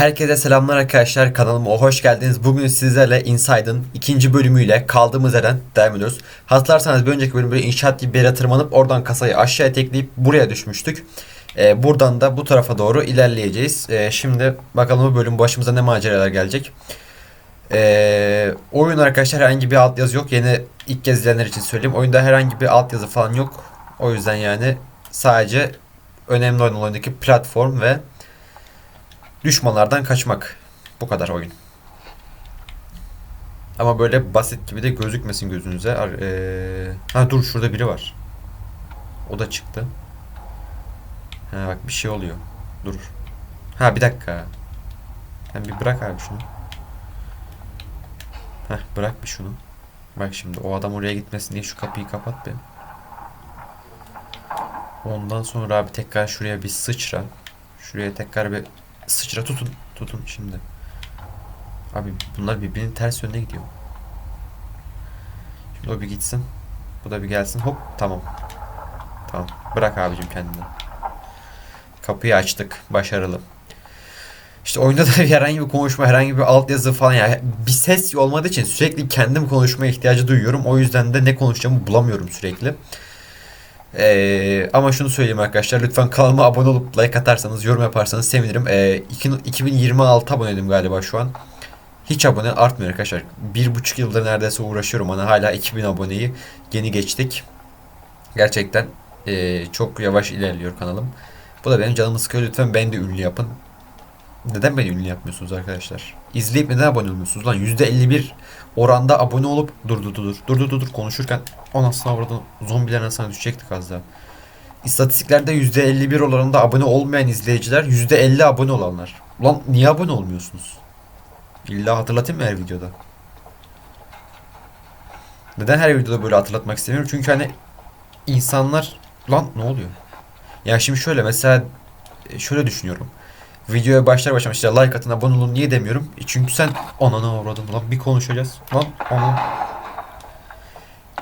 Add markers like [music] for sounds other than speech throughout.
Herkese selamlar arkadaşlar kanalıma hoş geldiniz. Bugün sizlerle Inside'ın ikinci bölümüyle kaldığımız yerden devam ediyoruz. Hatırlarsanız bir önceki bölümde inşaat gibi bir yere tırmanıp oradan kasayı aşağıya tekleyip buraya düşmüştük. Ee, buradan da bu tarafa doğru ilerleyeceğiz. Ee, şimdi bakalım bu bölüm başımıza ne maceralar gelecek. Ee, oyun arkadaşlar herhangi bir altyazı yok. Yeni ilk kez izleyenler için söyleyeyim. Oyunda herhangi bir altyazı falan yok. O yüzden yani sadece önemli olan oyundaki platform ve düşmanlardan kaçmak. Bu kadar oyun. Ama böyle basit gibi de gözükmesin gözünüze. Eee, ha dur şurada biri var. O da çıktı. Ha bak bir şey oluyor. Dur. Ha bir dakika. Sen bir bırak abi şunu. Heh bırak bir şunu. Bak şimdi o adam oraya gitmesin diye şu kapıyı kapat be. Ondan sonra abi tekrar şuraya bir sıçra. Şuraya tekrar bir sıçra tutun. Tutun şimdi. Abi bunlar birbirinin ters yönüne gidiyor. Şimdi o bir gitsin. Bu da bir gelsin. Hop tamam. Tamam. Bırak abicim kendini. Kapıyı açtık. Başarılı. İşte oyunda da [laughs] herhangi bir konuşma, herhangi bir altyazı falan yani bir ses olmadığı için sürekli kendim konuşmaya ihtiyacı duyuyorum. O yüzden de ne konuşacağımı bulamıyorum sürekli. Ee, ama şunu söyleyeyim arkadaşlar lütfen kanalıma abone olup like atarsanız yorum yaparsanız sevinirim. Ee, iki- 2026 aboneydim galiba şu an. Hiç abone artmıyor arkadaşlar. Bir buçuk yıldır neredeyse uğraşıyorum ama hala 2000 aboneyi yeni geçtik. Gerçekten ee, çok yavaş ilerliyor kanalım. Bu da benim canımı sıkıyor. Lütfen beni de ünlü yapın. Neden beni ünlü yapmıyorsunuz arkadaşlar? İzleyip neden abone olmuyorsunuz lan? %51 oranda abone olup dur dur dur dur dur dur konuşurken anasını avradın zombiler arasına düşecektik az daha. İstatistiklerde %51 oranında abone olmayan izleyiciler %50 abone olanlar. Ulan niye abone olmuyorsunuz? İlla hatırlatayım mı her videoda? Neden her videoda böyle hatırlatmak istemiyorum? Çünkü hani insanlar lan ne oluyor? Ya şimdi şöyle mesela şöyle düşünüyorum. Videoya başlar başlamaz işte like atın abone olun niye demiyorum? E çünkü sen ananı avradın lan bir konuşacağız. Lan ana.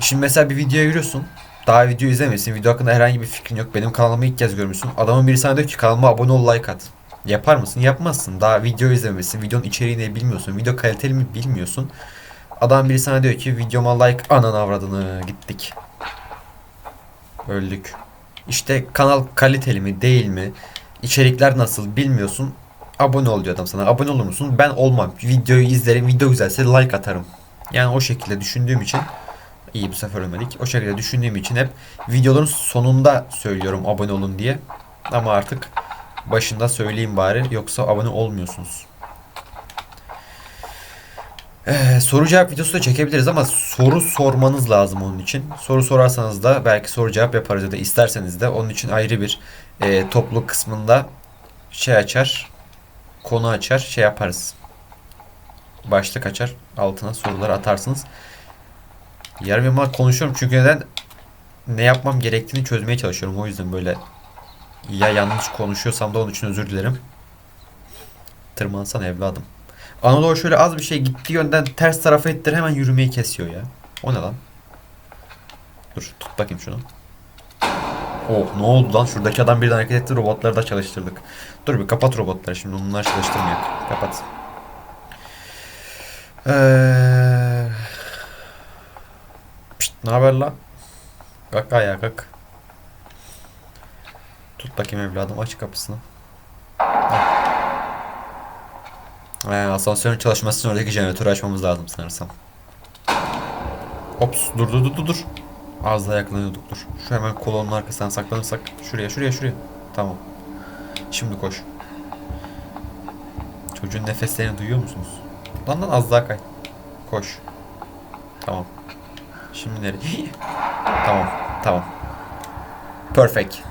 Şimdi mesela bir videoya giriyorsun. Daha video izlemesin. Video hakkında herhangi bir fikrin yok. Benim kanalımı ilk kez görmüşsün. Adamın biri sana diyor ki kanalıma abone ol like at. Yapar mısın? Yapmazsın. Daha video izlemesin. Videonun içeriğini bilmiyorsun. Video kaliteli mi bilmiyorsun. Adam biri sana diyor ki videoma like ananı avradını gittik. Öldük. İşte kanal kaliteli mi değil mi? İçerikler nasıl bilmiyorsun. Abone ol diyor adam sana. Abone olur musun? Ben olmam. Videoyu izlerim. Video güzelse like atarım. Yani o şekilde düşündüğüm için iyi bu sefer ölmedik. O şekilde düşündüğüm için hep videoların sonunda söylüyorum abone olun diye. Ama artık başında söyleyeyim bari yoksa abone olmuyorsunuz. Ee, soru cevap videosu da çekebiliriz ama soru sormanız lazım onun için. Soru sorarsanız da belki soru cevap yaparız ya da isterseniz de onun için ayrı bir e, topluluk kısmında şey açar, konu açar, şey yaparız. Başlık açar, altına sorular atarsınız. Yarım yamalak konuşuyorum çünkü neden? Ne yapmam gerektiğini çözmeye çalışıyorum. O yüzden böyle ya yanlış konuşuyorsam da onun için özür dilerim. Tırmansan evladım. Anadolu şöyle az bir şey gittiği yönden ters tarafa ittir hemen yürümeyi kesiyor ya. O ne lan? Dur tut bakayım şunu. Oh ne oldu lan? Şuradaki adam birden hareket etti. Robotları da çalıştırdık. Dur bir kapat robotları şimdi. Onları çalıştırmayalım. Kapat. Eee... Pişt, ne haber lan? Kalk ayağa kalk. Tut bakayım evladım aç kapısını. Ee, asansörün çalışması için oradaki jeneratörü açmamız lazım sanırsam. Ops dur dur dur dur. Az daha yaklanıyorduk dur. Şu hemen kolonun arkasından saklanırsak. Şuraya şuraya şuraya. Tamam. Şimdi koş. Çocuğun nefeslerini duyuyor musunuz? Lan lan az daha kay. Koş. Tamam. Şimdi nereye? [gasps] tamam. Tamam. Perfect.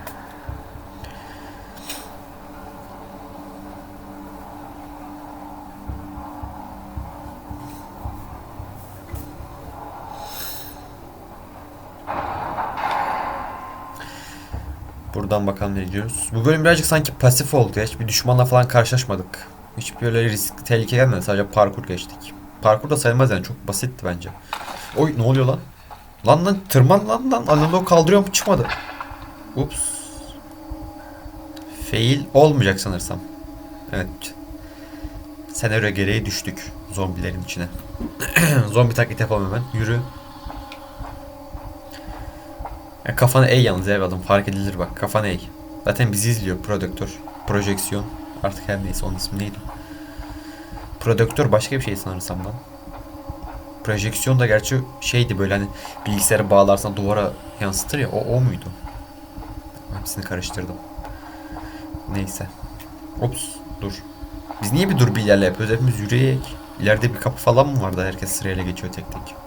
Buradan bakalım ne diyoruz. Bu bölüm birazcık sanki pasif oldu ya. Hiçbir düşmanla falan karşılaşmadık. Hiç böyle risk, tehlike gelmedi. Sadece parkur geçtik. Parkur da sayılmaz yani. Çok basitti bence. Oy ne oluyor lan? Lan lan tırman lan lan. Analog kaldırıyorum çıkmadı. Ups. Fail olmayacak sanırsam. Evet. senaryo gereği düştük zombilerin içine. [clears throat] Zombi taklit yapalım hemen. Yürü. Ya kafana eğ yalnız evladım fark edilir bak kafana eğ. Zaten bizi izliyor prodüktör. Projeksiyon. Artık her neyse onun ismi neydi? Prodüktör başka bir şey sanırsam lan. Projeksiyon da gerçi şeydi böyle hani bilgisayara bağlarsan duvara yansıtır ya o, o muydu? Hepsini karıştırdım. Neyse. Ops dur. Biz niye bir dur bir ilerle yapıyoruz? Hepimiz yürüyerek. İleride bir kapı falan mı vardı? Herkes sırayla geçiyor tek tek.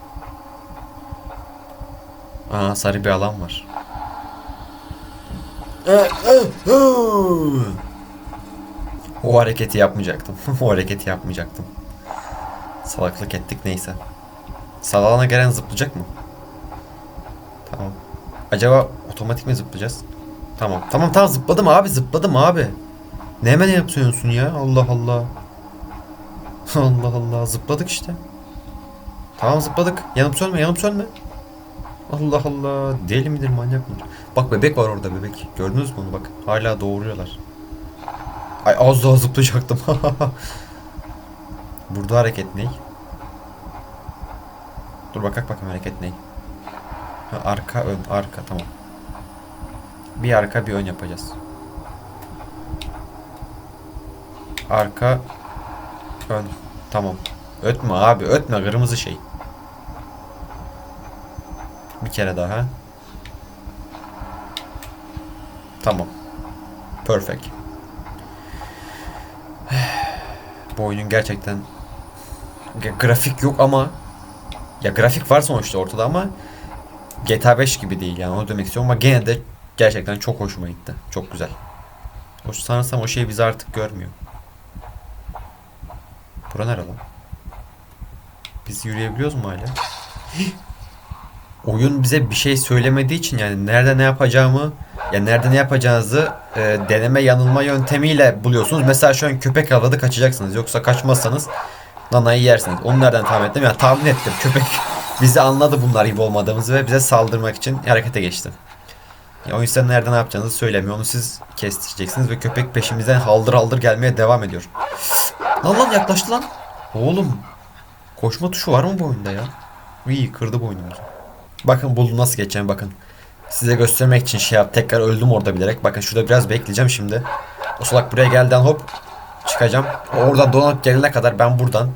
Aa sarı bir alan var. O hareketi yapmayacaktım. [laughs] o hareketi yapmayacaktım. Salaklık ettik neyse. Salağına gelen zıplayacak mı? Tamam. Acaba otomatik mi zıplayacağız? Tamam. Tamam tamam zıpladım abi zıpladım abi. Ne hemen yapıyorsun ya? Allah Allah. [laughs] Allah Allah zıpladık işte. Tamam zıpladık. Yanıp sönme yanıp sönme. Allah Allah. Deli midir manyak mıdır? Bak bebek var orada bebek. Gördünüz mü onu bak. Hala doğuruyorlar. Ay az daha zıplayacaktım. [laughs] Burada hareket ne? Dur bakak bakayım hareket ne? Ha, arka ön arka tamam. Bir arka bir ön yapacağız. Arka ön tamam. Ötme abi ötme kırmızı şey. Bir kere daha. Tamam. Perfect. [sighs] Bu oyunun gerçekten grafik yok ama ya grafik var sonuçta ortada ama GTA 5 gibi değil yani onu demek istiyorum ama gene de gerçekten çok hoşuma gitti. Çok güzel. O sanırsam o şey bizi artık görmüyor. Bura nere lan? Biz yürüyebiliyoruz mu hala? [gasps] Oyun bize bir şey söylemediği için yani nerede ne yapacağımı ya nerede ne yapacağınızı e, deneme yanılma yöntemiyle buluyorsunuz. Mesela şu an köpek avladı kaçacaksınız. Yoksa kaçmazsanız nanayı yersiniz. Onu nereden tahmin ettim? Ya tahmin ettim. Köpek [laughs] bizi anladı bunlar gibi olmadığımızı ve bize saldırmak için harekete geçti. Ya o yüzden nerede ne yapacağınızı söylemiyor. Onu siz kestireceksiniz ve köpek peşimizden haldır haldır gelmeye devam ediyor. [gasps] Lan lan yaklaştı lan. Oğlum. Koşma tuşu var mı bu oyunda ya? İyi kırdı boynumuzu. Bakın buldum nasıl geçeceğim bakın. Size göstermek için şey yap. Tekrar öldüm orada bilerek. Bakın şurada biraz bekleyeceğim şimdi. O salak buraya gelden hop çıkacağım. Oradan dolanıp gelene kadar ben buradan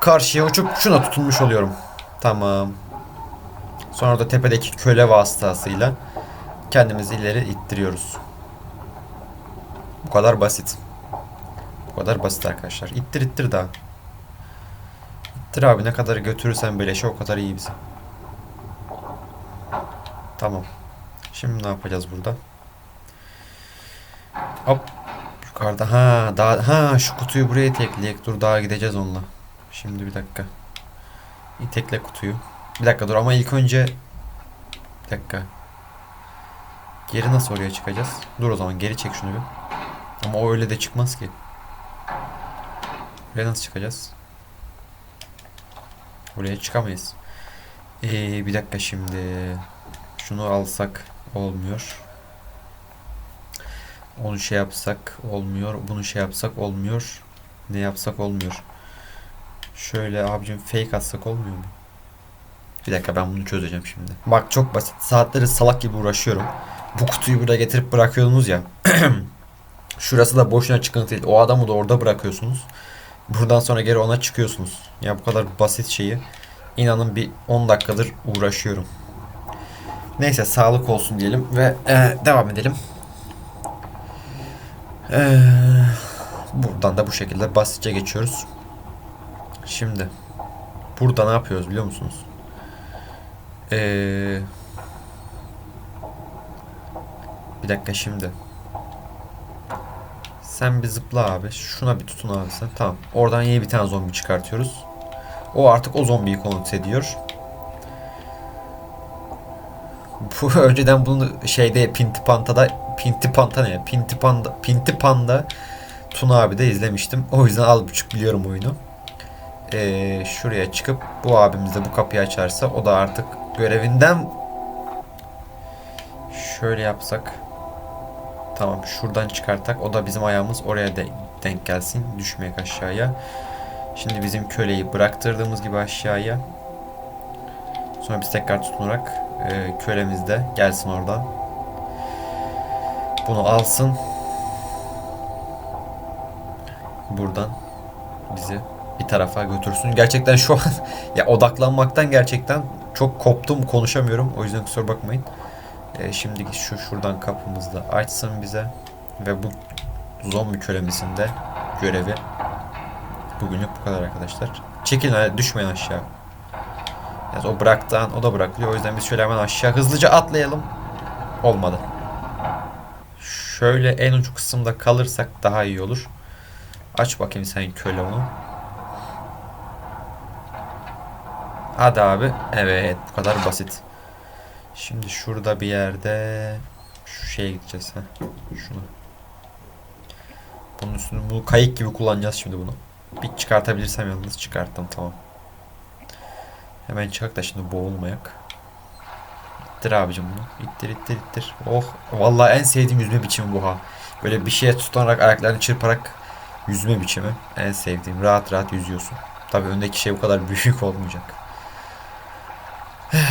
karşıya uçup şuna tutunmuş oluyorum. Tamam. Sonra da tepedeki köle vasıtasıyla kendimizi ileri ittiriyoruz. Bu kadar basit. Bu kadar basit arkadaşlar. İttir ittir daha. İttir abi ne kadar götürürsen beleşe o kadar iyi bize. Tamam. Şimdi ne yapacağız burada? Hop. Yukarıda. Ha, daha ha şu kutuyu buraya tekleyek. Dur daha gideceğiz onunla. Şimdi bir dakika. İtekle kutuyu. Bir dakika dur ama ilk önce bir dakika. Geri nasıl oraya çıkacağız? Dur o zaman geri çek şunu bir. Ama o öyle de çıkmaz ki. Oraya nasıl çıkacağız? Oraya çıkamayız. Ee, bir dakika şimdi. Şunu alsak olmuyor. Onu şey yapsak olmuyor. Bunu şey yapsak olmuyor. Ne yapsak olmuyor. Şöyle abicim fake atsak olmuyor mu? Bir dakika ben bunu çözeceğim şimdi. Bak çok basit. Saatleri salak gibi uğraşıyorum. Bu kutuyu buraya getirip bırakıyordunuz ya. [clears throat] Şurası da boşuna çıkıntı değil. O adamı da orada bırakıyorsunuz. Buradan sonra geri ona çıkıyorsunuz. Ya bu kadar basit şeyi inanın bir 10 dakikadır uğraşıyorum. Neyse sağlık olsun diyelim ve e, devam edelim. E, buradan da bu şekilde basitçe geçiyoruz. Şimdi burada ne yapıyoruz biliyor musunuz? Ee, bir dakika şimdi. Sen bir zıpla abi. Şuna bir tutun abi sen. Tamam. Oradan yeni bir tane zombi çıkartıyoruz. O artık o zombiyi kontrol ediyor. [laughs] Önceden bunu şeyde Pinti Panta'da Pinti Panta ne? Pinti Panda Pinti Panda Tuna abi de izlemiştim. O yüzden az buçuk biliyorum oyunu. Ee, şuraya çıkıp bu abimiz de bu kapıyı açarsa o da artık görevinden şöyle yapsak tamam şuradan çıkartak o da bizim ayağımız oraya de denk gelsin. Düşmeyek aşağıya. Şimdi bizim köleyi bıraktırdığımız gibi aşağıya. Sonra biz tekrar tutunarak e, kölemiz de gelsin oradan. Bunu alsın. Buradan bizi bir tarafa götürsün. Gerçekten şu an [laughs] ya odaklanmaktan gerçekten çok koptum konuşamıyorum. O yüzden kusura bakmayın. E, şimdi şu şuradan kapımızı da açsın bize ve bu zombi kölemizin de görevi bugünlük bu kadar arkadaşlar. Çekilin düşmeyin aşağı. Yani o bıraktan o da bırakılıyor. O yüzden biz şöyle hemen aşağı hızlıca atlayalım. Olmadı. Şöyle en uç kısımda kalırsak daha iyi olur. Aç bakayım sen köle onu. Hadi abi. Evet bu kadar basit. Şimdi şurada bir yerde şu şeye gideceğiz ha. Şunu. Bunun üstünü bu kayık gibi kullanacağız şimdi bunu. Bir çıkartabilirsem yalnız çıkarttım tamam. Hemen çıkak da şimdi boğulmayak. İttir abicim bunu. İttir ittir ittir. Oh. Vallahi en sevdiğim yüzme biçimi bu ha. Böyle bir şeye tutunarak ayaklarını çırparak yüzme biçimi. En sevdiğim. Rahat rahat yüzüyorsun. Tabii öndeki şey bu kadar [laughs] büyük olmayacak. [sighs]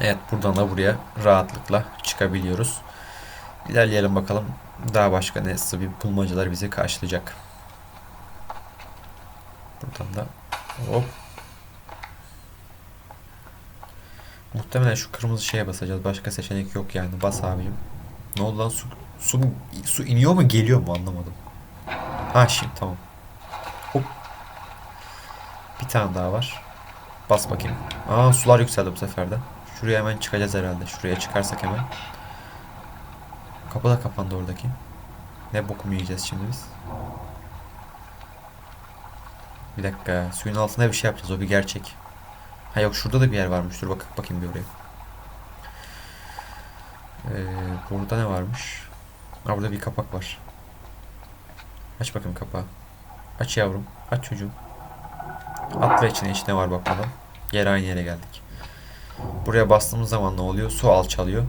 Evet buradan da buraya rahatlıkla çıkabiliyoruz. İlerleyelim bakalım daha başka ne bir bulmacalar bizi karşılayacak. Buradan da hop. Muhtemelen şu kırmızı şeye basacağız. Başka seçenek yok yani. Bas abicim. Ne oldu lan su su su iniyor mu geliyor mu anlamadım. Ha şimdi tamam. Hop. Bir tane daha var. Bas bakayım. Aa sular yükseldi bu sefer de. Şuraya hemen çıkacağız herhalde. Şuraya çıkarsak hemen. Kapı da kapandı oradaki. Ne bokumu yiyeceğiz şimdi biz? Bir dakika. Suyun altında bir şey yapacağız. O bir gerçek. Ha yok şurada da bir yer varmış. Dur bak bakayım bir oraya. Ee, burada ne varmış? Ha burada bir kapak var. Aç bakayım kapağı. Aç yavrum. Aç çocuğum. Atla içine içine var bak bakalım. Yer aynı yere geldik. Buraya bastığımız zaman ne oluyor? Su alçalıyor.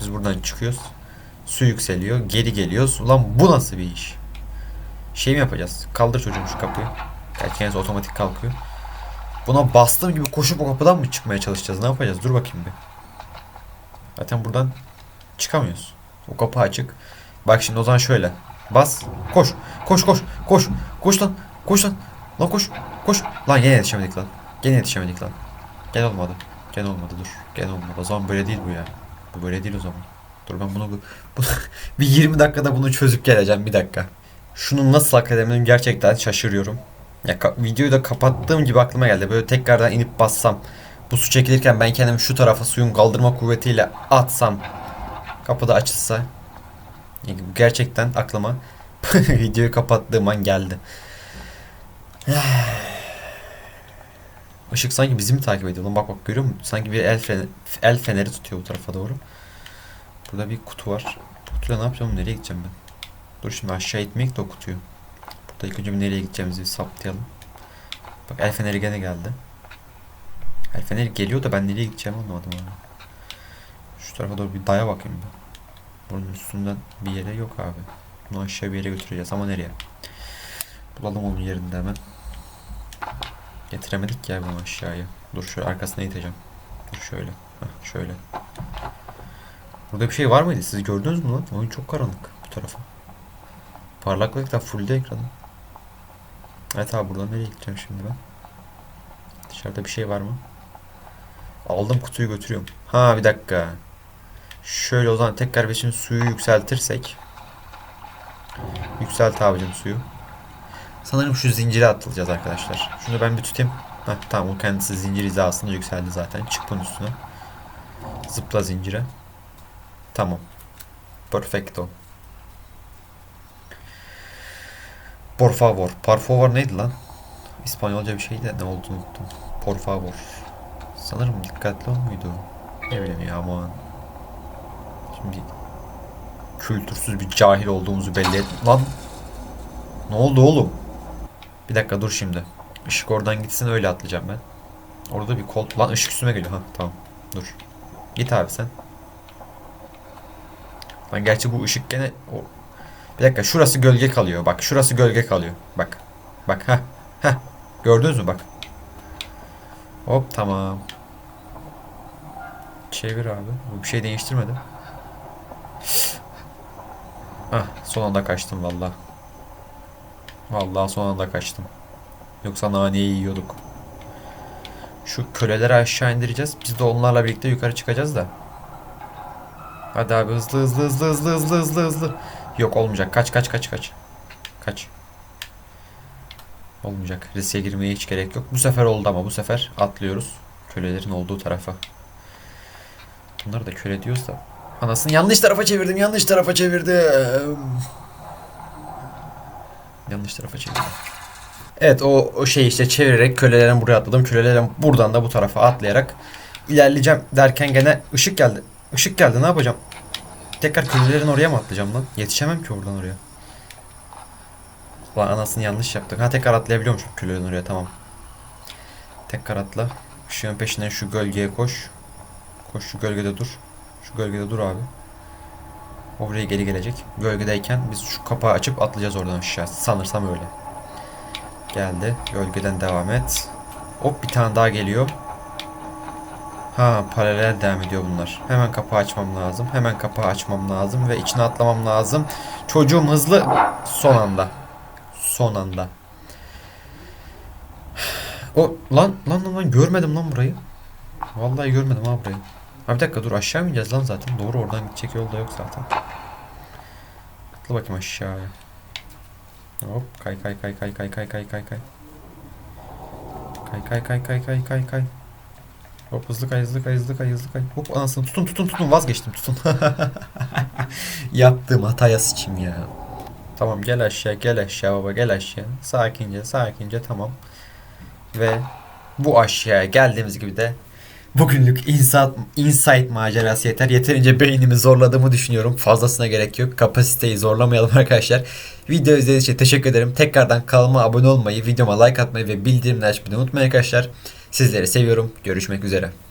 Biz buradan çıkıyoruz. Su yükseliyor. Geri geliyoruz. Ulan bu nasıl bir iş? Şey mi yapacağız? Kaldır çocuğum şu kapıyı. Gerçi kendisi otomatik kalkıyor. Buna bastığım gibi koşup o kapıdan mı çıkmaya çalışacağız? Ne yapacağız? Dur bakayım bir. Zaten buradan çıkamıyoruz. O kapı açık. Bak şimdi o zaman şöyle. Bas. Koş. Koş koş. Koş. Koş lan. Koş lan. Lan koş. Koş. Lan gene yetişemedik lan. Gene yetişemedik lan. Gene olmadı. Gene olmadı dur. Gene olmadı. O zaman böyle değil bu ya. Bu böyle değil o zaman. Dur ben bunu, bunu [laughs] bir 20 dakikada bunu çözüp geleceğim bir dakika. Şunun nasıl akademinin gerçekten şaşırıyorum. Ya videoyu da kapattığım gibi aklıma geldi. Böyle tekrardan inip bassam. Bu su çekilirken ben kendimi şu tarafa suyun kaldırma kuvvetiyle atsam. Kapıda açılsa. Yani gerçekten aklıma [laughs] videoyu kapattığım an geldi. [sighs] Işık sanki bizi mi takip ediyor? Lan bak bak görüyor musun? Sanki bir el, feneri, el feneri tutuyor bu tarafa doğru. Burada bir kutu var. Bu kutuyla ne yapacağım? Nereye gideceğim ben? Dur şimdi aşağı itmeyek de o kutuyu. Burada ilk önce bir nereye gideceğimizi bir saptayalım. Bak el feneri gene geldi. El feneri geliyor da ben nereye gideceğimi anlamadım abi. Şu tarafa doğru bir daya bakayım ben. Bunun üstünden bir yere yok abi. Bunu aşağı bir yere götüreceğiz ama nereye? Bulalım onun yerinde hemen. Getiremedik ya bunu aşağıya. Dur şöyle arkasına iteceğim. Dur şöyle. Heh, şöyle. Burada bir şey var mıydı? Siz gördünüz mü lan? Oyun çok karanlık bu tarafa. Parlaklık da fullde ekranı. Evet abi buradan nereye gideceğim şimdi ben? Dışarıda bir şey var mı? Aldım kutuyu götürüyorum. Ha bir dakika. Şöyle o zaman tekrar şimdi suyu yükseltirsek. Yükselt abicim suyu. Sanırım şu zincire atılacağız arkadaşlar. Şunu ben bir tutayım. Heh, tamam o kendisi zincir hizasında yükseldi zaten. Çık bunun üstüne. Zıpla zincire. Tamam. Perfecto. Por favor. Por favor neydi lan? İspanyolca bir şeydi ne olduğunu unuttum. Por favor. Sanırım dikkatli ol muydu? Ne bileyim ya aman. Şimdi kültürsüz bir cahil olduğumuzu belli et. Lan ne oldu oğlum? Bir dakika dur şimdi. Işık oradan gitsin öyle atlayacağım ben. Orada bir kol... Lan ışık üstüme geliyor. Ha tamam. Dur. Git abi sen. Lan gerçi bu ışık gene o bir dakika şurası gölge kalıyor. Bak şurası gölge kalıyor. Bak. Bak ha. Ha. Gördünüz mü bak. Hop tamam. Çevir abi. Bu bir şey değiştirmedi. Hah son anda kaçtım valla. Vallahi son anda kaçtım. Yoksa naneyi yiyorduk. Şu köleleri aşağı indireceğiz. Biz de onlarla birlikte yukarı çıkacağız da. Hadi abi hızlı hızlı hızlı hızlı hızlı hızlı hızlı. Yok olmayacak. Kaç kaç kaç kaç. Kaç. Olmayacak. Riske girmeye hiç gerek yok. Bu sefer oldu ama bu sefer atlıyoruz. Kölelerin olduğu tarafa. Bunları da köle diyoruz da. Anasını yanlış tarafa çevirdim. Yanlış tarafa çevirdim. Yanlış tarafa çevirdim. Evet o, o şey işte çevirerek kölelerin buraya atladım. Kölelerin buradan da bu tarafa atlayarak ilerleyeceğim derken gene ışık geldi. Işık geldi ne yapacağım? Tekrar kölelerin oraya mı atlayacağım lan? Yetişemem ki oradan oraya. Lan anasını yanlış yaptık. Ha tekrar atlayabiliyormuşum kölelerin oraya tamam. Tekrar atla. Işığın peşinden şu gölgeye koş. Koş şu gölgede dur. Şu gölgede dur abi. Oraya geri gelecek. Gölgedeyken biz şu kapağı açıp atlayacağız oradan aşağı. Sanırsam öyle. Geldi. Gölgeden devam et. Hop bir tane daha geliyor. Ha paralel devam ediyor bunlar. Hemen kapağı açmam lazım. Hemen kapağı açmam lazım ve içine atlamam lazım. Çocuğum hızlı son anda. Son anda. O lan lan lan, lan görmedim lan burayı. Vallahi görmedim ha burayı. Ha bir dakika dur aşağı mı ineceğiz lan zaten? Doğru oradan gidecek yol da yok zaten. Atla bakayım aşağıya. Hop kay kay kay kay kay kay kay kay kay. Kay kay kay kay kay kay kay. Hop hızlı kay hızlı kay hızlı kay hızlı kay. Hop anasını tutun tutun tutun vazgeçtim tutun. Yaptığım hataya sıçayım ya. Tamam gel aşağı gel aşağı baba gel aşağı. Sakince sakince tamam. Ve bu aşağıya geldiğimiz gibi de bugünlük insight, insight macerası yeter. Yeterince beynimi zorladığımı düşünüyorum. Fazlasına gerek yok. Kapasiteyi zorlamayalım [laughs] arkadaşlar. Video izlediğiniz için teşekkür ederim. Tekrardan kanalıma abone olmayı, videoma like atmayı ve bildirimleri açmayı unutmayın arkadaşlar. Sizleri seviyorum. Görüşmek üzere.